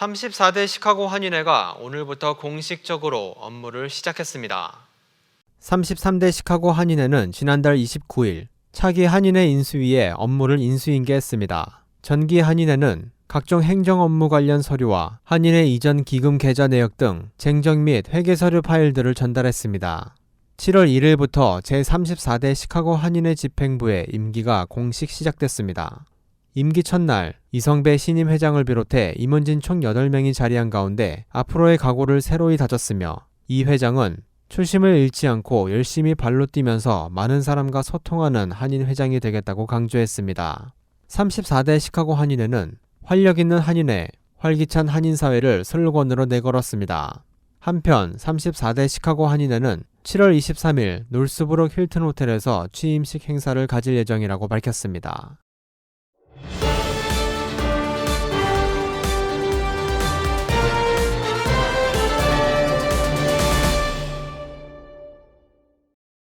34대 시카고 한인회가 오늘부터 공식적으로 업무를 시작했습니다. 33대 시카고 한인회는 지난달 29일 차기 한인회 인수위에 업무를 인수인계했습니다. 전기 한인회는 각종 행정 업무 관련 서류와 한인회 이전 기금 계좌 내역 등 쟁정 및 회계 서류 파일들을 전달했습니다. 7월 1일부터 제34대 시카고 한인회 집행부의 임기가 공식 시작됐습니다. 임기 첫날 이성배 신임 회장을 비롯해 임원진 총 8명이 자리한 가운데 앞으로의 각오를 새로이 다졌으며 이 회장은 초심을 잃지 않고 열심히 발로 뛰면서 많은 사람과 소통하는 한인 회장이 되겠다고 강조했습니다. 34대 시카고 한인회는 활력 있는 한인회, 활기찬 한인 사회를 슬로건으로 내걸었습니다. 한편 34대 시카고 한인회는 7월 23일 놀스브룩 힐튼 호텔에서 취임식 행사를 가질 예정이라고 밝혔습니다.